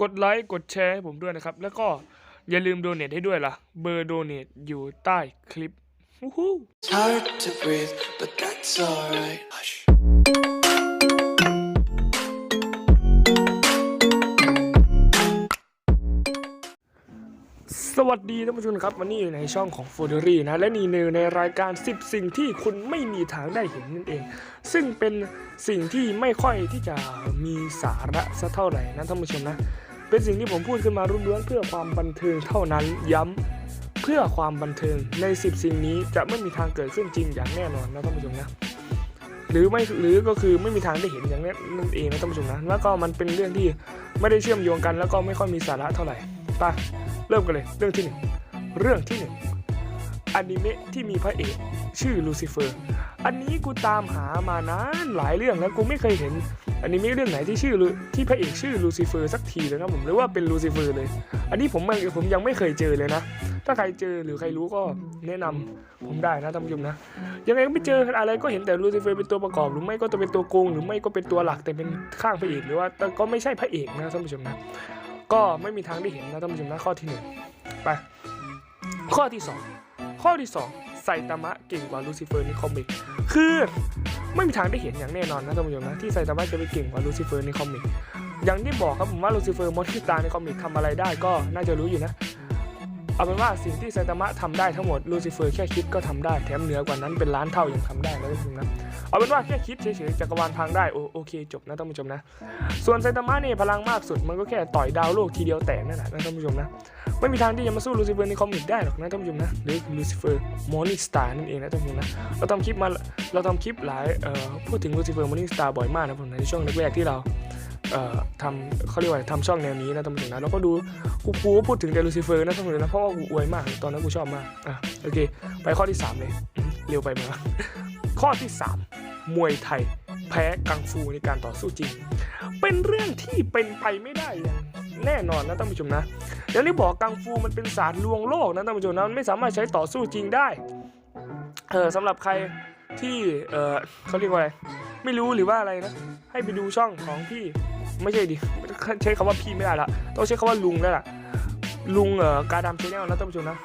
กดไลค์กดแชร์ให้ผมด้วยนะครับ แล้วก็อย่าลืมโดเนทให้ด้วยล่ะ เบอร์โดเนทอยู่ใต้คลิปวู้ฮู้ It's hard to breathe, but that's alright. Hush. สวัสดีท่านผู้ชมครับวันนี้อยู่ในช่องของ f o r d e r y นะและนี่ในรายการ 10 สิ่งที่คุณไม่มีทางได้เห็นนั่นเอง ซึ่งเป็นสิ่งที่ไม่ค่อยที่จะมีสาระสักเท่าไหร่นะท่านผู้ชมนะ เป็นสิ่งที่ผมพูดขึ้นมาล้วนๆเพื่อความบันเทิงเท่านั้นย้ำเพื่อความบันเทิงใน 10 สิ่งนี้จะไม่มีทางเกิดขึ้นจริงอย่างแน่นอนนะท่านผู้ชมนะหรือไม่หรือก็คือไม่มีทางได้เห็นอย่างนี้นั่นเองนะท่านผู้ชมนะแล้วก็มันเป็นเรื่องที่ไม่ได้เชื่อมโยงกัน แล้วก็ไม่ค่อยมีสาระเท่าไหร่ไปเริ่มกันเลยเรื่องที่หนึ่งเรื่องที่หนึ่งอนิเมะที่มีพระเอกชื่อลูซิเฟอร์ อันนี้กูตามหามานานหลายเรื่องแล้วกูไม่เคยเห็นอันิเมะเรื่องไหนที่ชื่อที่พระเอกชื่อลูซิเฟอร์สักทีเลยนะผมหรือว่าเป็นลูซิเฟอร์เลย อันนี้ผมไม่ผมยังไม่เคยเจอเลยนะ ถ้าใครเจอหรือใครรู้ก็แนะนำผมได้นะท่านผู้ชมนะ ยังไงก็ไม่เจออะไรก็เห็นแต่ลูซิเฟอร์เป็นตัวประกอบหรือไม่ก็จะเป็นตัวโกงหรือไม่ก็เป็นตัวหลักแต่เป็นข้างพระเอกหรือว่าแต่ก็ไม่ใช่พระเอกนะท่านผู้ชมนะ ก็ไม่มีทางได้เห็นนะท่านผู้ชมนะข้อที่หนึ่งไปข้อที่สองข้อที่สอง ซตามะเก่งกว่าลูซิเฟอร์ในคอมิก คือไม่มีทางได้เห็นอย่างแน่นอนนะท่านผู้ชมนะที่ไซตามะจะไปเก่งกว่าลูซิเฟอร์ในคอมิก อย่างที่บอกครับผมว่าลูซิเฟอร์มอนิสตาในคอมิกทำอะไรได้ก็น่าจะรู้อยู่นะ เอาเป็นว่าสิ่งที่ไซตามะทำได้ทั้งหมดลูซิเฟอร์แค่คิดก็ทำได้แถมเหนือกว่านั้นเป็นล้านเท่ายังทำได้นะท่านผู้ชมนะ เอาเป็นว่าแค่คิดเฉยๆจักรวาลพังได้โอโอเคจบนะท่านผู้ชมนะ ส่วนไซตามะเนี่ยพลังมากสุดมันก็แค่ต่อยดาวโลกทีเดียวแตกนั่นแหละนะท่านผู้ชมนะ ไม่มีทางที่จะมาสู้ลูซิเฟอร์ในคอมิกได้หรอกนะท่านผู้ชมนะหรือลูซิเฟอร์มอนิสตานั่นเองนะท่านผู้ชมนะเราทำคลิปมาเราทำคลิปหลายพูดถึงลูซิเฟอร์มอนิสตาบ่อยมากนะผมในช่วงแรกๆที่เราทำเขาเรียกว่าทำช่องแนวนี้นะท่านผู้ชมนะเราก็ดูกูกูพูดถึงแต่ลูซิเฟอร์นะท่านผู้ชมนะเพราะว่ากูอวยมากตอนนั้นกูชอบมากอะโอเค ไปข้อที่สามเลยเร็วไปไหมวะข้อที่สามมวยไทย แพ้กังฟูในการต่อสู้จริง เป็นเรื่องที่เป็นไปไม่ได้อย่าง แน่นอนนะท่านผู้ชมนะอย่างที่บอกกังฟูมันเป็นศาสตร์ลวงโลกนะท่านผู้ชมนะมันไม่สามารถใช้ต่อสู้จริงได้เออสำหรับใครที่เออเขาเรียกว่าอะไรไม่รู้หรือว่าอะไรนะ ให้ไปดูช่องของพี่ไม่ใช่ดิใช้คำว่าพี่ไม่ได้ละต้องใช้คำว่าลุงแล้วล่ะลุงเอ่อกาดำชแนลนะท่านผู้ชมนะ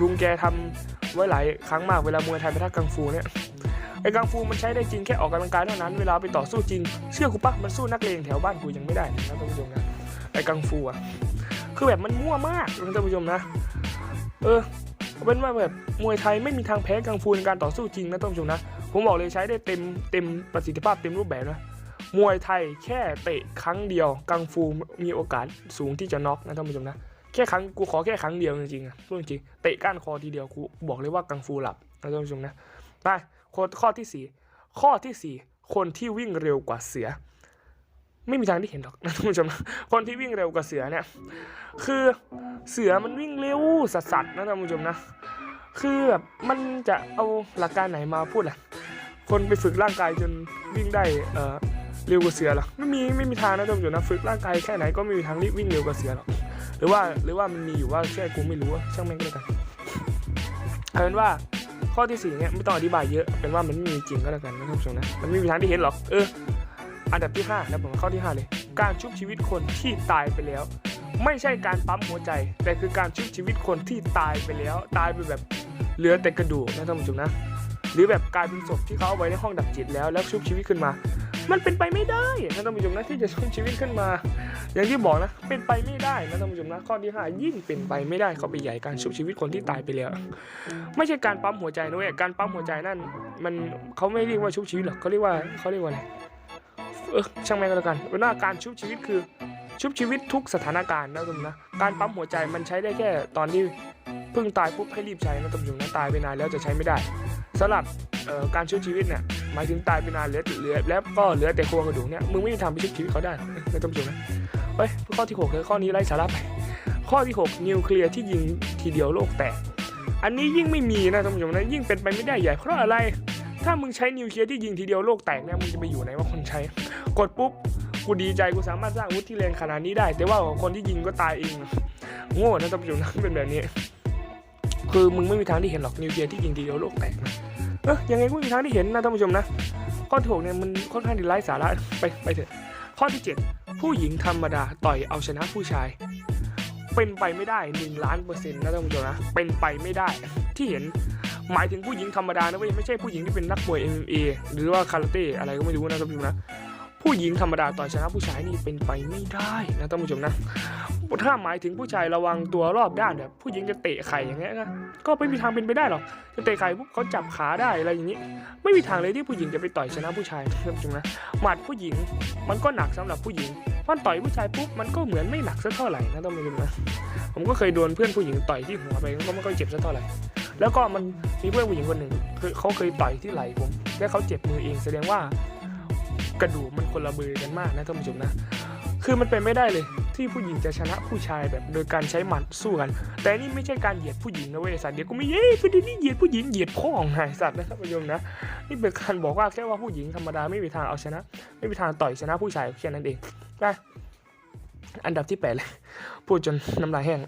ลุงแกทำไว้หลายครั้งมากเวลามวยไทยไปทักกังฟูเนี่ยไอ้กังฟูมันใช้ได้จริงแค่ออกกำลังกายเท่านั้น เวลาไปต่อสู้จริง เชื่อกูปะมันสู้นักเลงแถวบ้านกูยังไม่ได้นะท่านผู้ชมนะ ไอ้กังฟูอะคือแบบมันมั่วมากนะท่านผู้ชมนะ เออเป็นว่าแบบมวยไทยไม่มีทางแพ้กังฟูในการต่อสู้จริงนะท่านผู้ชมนะ ผมบอกเลยใช้ได้เต็มเต็มประสิทธิภาพเต็มรูปแบบนะ มวยไทยแค่เตะครั้งเดียว กังฟูมีโอกาสสูงที่จะน็อกนะท่านผู้ชมนะ แค่ครั้งกูขอแค่ครั้งเดียวจริงๆอะพูดจริงเตะก้านคอทีเดียวกูบอกเลยว่ากังฟูหลับนะท่านผู้ชมนะ ไปข้อข้อที่สี่ข้อที่สี่คนที่วิ่งเร็วกว่าเสือ ไม่มีทางที่เห็นหรอกนะท่านผู้ชมนะคนที่วิ่งเร็วกว่าเสือเนี่ย คือเสือมันวิ่งเร็วสัสสัสๆนะท่านผู้ชมนะ คือแบบมันจะเอาหลักการไหนมาพูดล่ะ คนไปฝึกร่างกายจนวิ่งได้เอ่อเร็วกว่าเสือหรอไม่มีไม่มีทางนะท่านผู้ชมนะฝึกร่างกายแค่ไหนก็ไม่มีทางรีบวิ่งเร็วกว่าเสือหรอกหรือว่าหรือว่ามันมีอยู่ว่าแค่กูไม่รู้ช่างแม่งก็แล้วกันเอาเป็นว่าข้อที่สี่เนี่ยไม่ต้องอธิบายเยอะเป็นว่ามันไม่มีจริงก็แล้วกันนะท่านผู้ชมนะมันไม่มีทางที่เห็นหรอกเออ อันดับที่5นะผมข้อที่ 5 เลย การชุบชีวิตคนที่ตายไปแล้ว ไม่ใช่การปั๊มหัวใจ แต่คือการชุบชีวิตคนที่ตายไปแล้ว ตายไปแบบเหลือแต่กระดูกนะท่านผู้ชมนะ หรือแบบกลายเป็นศพที่เขาเอาไว้ในห้องดับจิตแล้วแล้วชุบชีวิตขึ้นมา มันเป็นไปไม่ได้นะท่านผู้ชมนะที่จะชุบชีวิตขึ้นมา อย่างที่บอกนะเป็นไปไม่ได้นะท่านผู้ชมนะข้อที่ห้ายิ่งเป็นไปไม่ได้เขาไปใหญ่การชุบชีวิตคนที่ตายไปแล้ว ไม่ใช่การปั๊มหัวใจนะเว้ยการปั๊มหัวใจนั่น มันเขาไม่เรียกว่าชุบชีวิตหรอกเขาเรียกว่าเขาเรียกว่าอะไร เออช่างแม่งก็แล้วกันเป็นว่าการชุบชีวิตคือชุบชีวิตทุกสถานการณ์นะทุกคนนะการปั๊มหัวใจมันใช้ได้แค่ตอนที่เพิ่งตายปุ๊บให้รีบใช้นะทุกคนนะตายไปนานแล้วจะใช้ไม่ได้สำหรับการชุบชีวิตเนี่ยหมายถึงตายไปนานเหลือเหลือแล้วก็เหลือแต่โครงกระดูกเนี่ยมึงไม่มีทางไปชุบชีวิตเขาได้นะทุกคนนะเฮ้ยข้อที่หกเลยข้อนี้ไร้สาระไปข้อที่หกนิวเคลียร์ที่ยิงทีเดียวโลกแตกอันนี้ยิ่งไม่มีนะท่านผู้ชมนะยิ่งเป็นไปไม่ได้ใหญ่เพราะอะไร ถ้ามึงใช้นิวเคลียร์ที่ยิงทีเดียวโลกแตกเนี่ยมึงจะไปอยู่ไหนว่าคนใช้ กดปุ๊บกูดีใจกูสามารถสร้างอาวุธที่แรงขนาดนี้ได้ แต่ว่าคนที่ยิงก็ตายเองโง่นะท่านผู้ชมนะเป็นแบบนี้ คือมึงไม่มีทางที่เห็นหรอกนิวเคลียร์ที่ยิงทีเดียวโลกแตกนะเออยังไงก็ไม่มีทางที่เห็นนะท่านผู้ชมนะข้อที่หกเนี่ยมันค่อนข้างที่ไร้สาระไปไปเถอะข้อที่เจ็ดผู้หญิงธรรมดาต่อยเอาชนะผู้ชาย เป็นไปไม่ได้หนึ่งล้านเปอร์เซ็นต์นะท่านผู้ชมนะเป็นไปไม่ได้ที่เห็น หมายถึงผู้หญิงธรรมดานะเว้ยไม่ใช่ผู้หญิงที่เป็นนักมวย MMA หรือว่าคาราเต้อะไรก็ไม่รู้นะท่านผู้ชมนะผู้หญิงธรรมดาต่อยชนะผู้ชายนี่เป็นไปไม่ได้นะท่านผู้ชมนะถ้าหมายถึงผู้ชายระวังตัวรอบด้านแบบผู้หญิงจะเตะไข่อย่างเงี้ยก็ไม่มีทางเป็นไปได้หรอกจะเตะไข่ปุ๊บเขาจับขาได้อะไรอย่างนี้ ไม่มีทางเลยที่ผู้หญิงจะไปต่อยชนะผู้ชายท่านผู้ชมนะหมัดผู้หญิงมันก็หนักสำหรับผู้หญิงพอต่อยผู้ชายปุ๊บมันก็เหมือนไม่หนักสักเท่าไหร่นะท่านผู้ชมนะผมก็เคยโดนเพื่อนผู้หญิงต่อยที่หัวไปก็ไม่ค่อยเจ็บสักเท่าไหร่ แล้วก็มันมีเพื่อนผู้หญิงคนหนึ่งคือเขาเคยต่อยที่ไหล่ผมและเขาเจ็บมือเองแสดงว่ากระดูกมันคนละมือกันมากนะท่านผู้ชมนะคือมันเป็นไม่ได้เลยที่ผู้หญิงจะชนะผู้ชายแบบโดยการใช้หมัดสู้กัน แต่นี่ไม่ใช่การเหยียดผู้หญิงนะเว้ยสัตว์เดี๋ยวกูไม่เย้ประเด็นนี้เหยียดผู้หญิงเหยียดพ่อของนายสัตว์นะท่านผู้ชมนะนี่เป็นการบอกว่าแค่ว่าผู้หญิงธรรมดาไม่มีทางเอาชนะ ไม่มีทางต่อยชนะผู้ชายแค่นั้นเองไปอันดับที่แปดเลยพูดจนน้ำลายแห้ง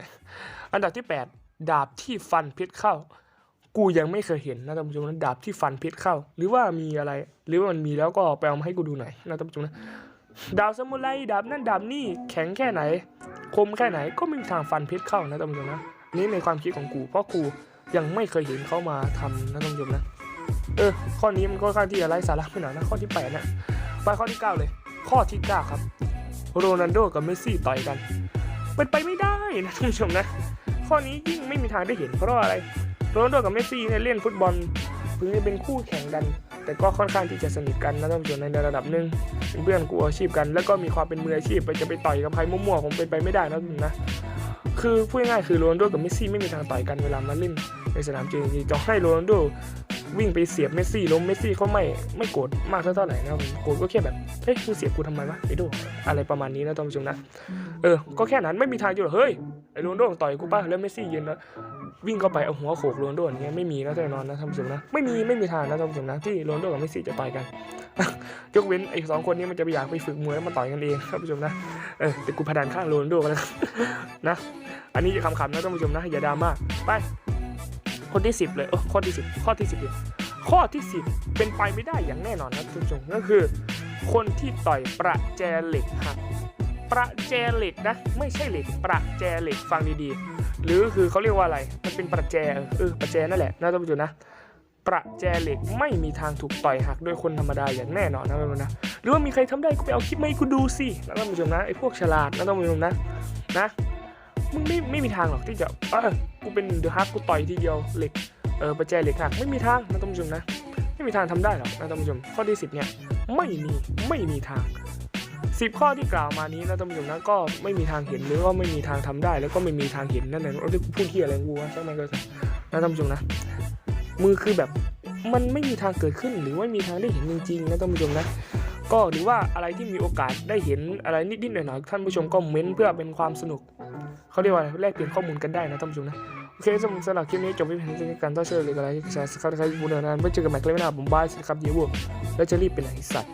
อันดับที่แปดดาบที่ฟันพชรเข้า กูยังไม่เคยเห็นนะท่านผู้ชมนะดาบที่ฟันเพชรเข้า หรือว่ามีอะไร หรือว่ามันมีแล้วก็ไปเอามาให้กูดูหน่อยนะท่านผู้ชมนะดาบสมุไรดาบนั่นดาบนี่แข็งแค่ไหน คมแค่ไหนก็ไม่มีทางฟันเพชรเข้านะท่านผู้ชมนะนี่ในความคิดของกูเพราะกูยังไม่เคยเห็นเขามาทำนะท่านผู้ชมนะเออข้อนี้มันก็ค่อนข้างที่จะไร้สาระไปหน่อยนะข้อที่แปดนะไปข้อที่เก้าเลย ข้อที่เก้าครับ โรนัลโดกับเมสซี่ต่อยกันเป็นไปไม่ได้นะท่านผู้ชมนะ ข้อนี้ยิ่งไม่มีทางได้เห็นเพราะอะไร โรนโดกับเมสซี่เนี่ยเล่นฟุตบอลถึงจะเป็นคู่แข่งกัน แต่ก็ค่อนข้างที่จะสนิทกันนะท่านผู้ชมในระดับหนึ่งเป็นเพื่อนกูอาชีพกัน แล้วก็มีความเป็นมืออาชีพไปจะไปต่อยกับใครมั่วๆคงเป็นไปไม่ได้นะท่านนะคือพูดง่ายๆคือโรนโดกับเมสซี่ไม่มีทางต่อยกันเวลามาเล่นในสนามจริงๆจะให้โรนโดวิ่งไปเสียบเมสซี่ล้มเมสซี่เขาไม่ไม่โกรธมากเท่าไหร่นะโกรธก็แค่แบบเฮ้ยมึงเสียบกูทำไมวะไอ้โดอะไรประมาณนี้นะท่านผู้ชมนะเออก็แค่นั้นไม่มีทางจะแบบเฮ้ยไอ้โรนโดต่อยกูป่ะแล้วเมสซี่ยืนแล้ว วิ่งเข้าไปเอาหัวโขกโรนโดอย่างเงี้ยไม่มีนะแน่นอนนะท่านผู้ชมนะไม่มีไม่มีทางนะท่านผู้ชมนะที่โรนโดกับเมสซี่จะต่อยกันยกเว้นไอ้สองคนนี้มันจะไปอยากไปฝึกมวยแล้วมาต่อยกันเองท่านผู้ชมนะเออแต่กูพดันข้างโรนโดกันแล้วนะอันนี้จะขำๆนะท่านผู้ชมนะอย่าดราม่าไปคนที่สิบเลยโอ้ข้อที่สิบข้อที่สิบเลยข้อที่สิบเป็นไปไม่ได้อย่างแน่นอนนะท่านผู้ชมก็คือ คนที่ต่อยประแจเหล็กหักประแจเหล็กนะไม่ใช่เหล็กประแจเหล็กฟังดีๆ หรือคือเขาเรียกว่าอะไร มันเป็นประแจเออประแจนั่นแหละนะท่านผู้ชมนะ ประแจเหล็กไม่มีทางถูกต่อยหักโดยคนธรรมดาอย่างแน่นอนนะท่านผู้ชมนะ หรือว่ามีใครทำได้ก็ไปเอาคลิปมาให้กูดูสินะท่านผู้ชมนะไอ้พวกฉลาดนะท่านผู้ชมนะนะมึงไม่ไม่มีทางหรอกที่จะเออกูเป็นเดอะฮักกูต่อยทีเดียวเหล็กเออประแจเหล็กหักไม่มีทางนะท่านผู้ชมนะ ไม่มีทางทำได้หรอกนะท่านผู้ชมข้อที่สิบเนี่ยไม่มีไม่มีทาง สิบข้อที่กล่าวมานี้นะท่านผู้ชมนะก็ไม่มีทางเห็นหรือว่าไม่มีทางทำได้ แล้วก็ไม่มีทางเห็นนั่นเองเราจะพูดที่อะไรกูวะใช่ไหมก็นะท่านผู้ชมนะ มือคือแบบมันไม่มีทางเกิดขึ้นหรือว่ามีทางได้เห็นจริงๆนะท่านผู้ชมนะก็หรือว่าอะไรที่มีโอกาสได้เห็นอะไรนิดๆหน่อยๆท่านผู้ชมก็เม้นเพื่อเป็นความสนุกเขาเรียกว่าอะไรแลกเปลี่ยนข้อมูลกันได้นะท่านผู้ชมนะโอเคสำหรับสำหรับคลิปนี้จบไปเพียงเท่านี้การต่อเชื่อเลยกันอะไรที่แชร์สครับใครบูเนอร์นั้นไว้เจอกันใหม่คลิปหน้าผมบายสวัสดีครับเดี๋ยวบวกแล้วจะรีบไปไหนสัตว์